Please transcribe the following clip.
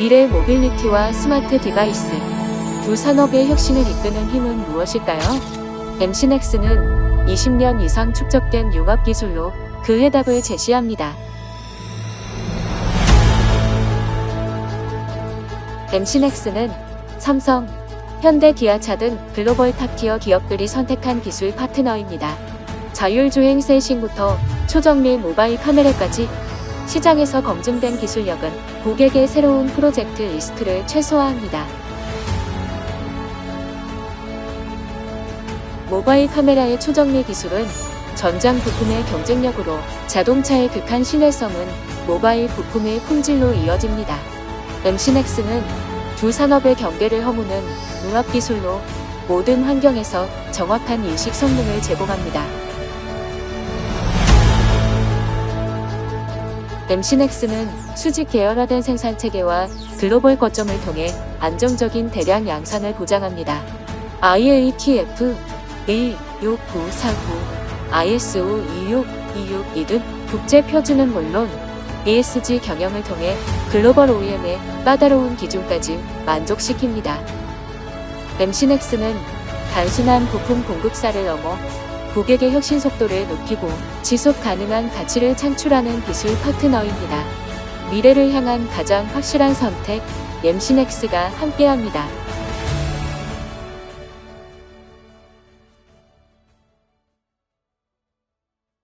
미래 모빌리티와 스마트 디바이스 두 산업의 혁신을 이끄는 힘은 무엇일까요? MC넥스는 20년 이상 축적된 융합 기술로 그 해답을 제시합니다. MC넥스는 삼성, 현대 기아차 등 글로벌 탑티어 기업들이 선택한 기술 파트너입니다. 자율주행 센싱부터 초정밀 모바일 카메라까지 시장에서 검증된 기술력은 고객의 새로운 프로젝트 리스크를 최소화합니다. 모바일 카메라의 초정밀 기술은 전장 부품의 경쟁력으로 자동차의 극한 신뢰성은 모바일 부품의 품질로 이어집니다. MC넥스는 두 산업의 경계를 허무는 융합 기술로 모든 환경에서 정확한 인식 성능을 제공합니다. MC넥스는 수직 계열화된 생산 체계와 글로벌 거점을 통해 안정적인 대량 양산을 보장합니다. IATF 16949, ISO 26262등 국제 표준은 물론 ESG 경영을 통해 글로벌 OEM의 까다로운 기준까지 만족시킵니다. MC넥스는 단순한 부품 공급사를 넘어 고객의 혁신 속도를 높이고 지속 가능한 가치를 창출하는 기술 파트너입니다. 미래를 향한 가장 확실한 선택, MC넥스가 함께합니다.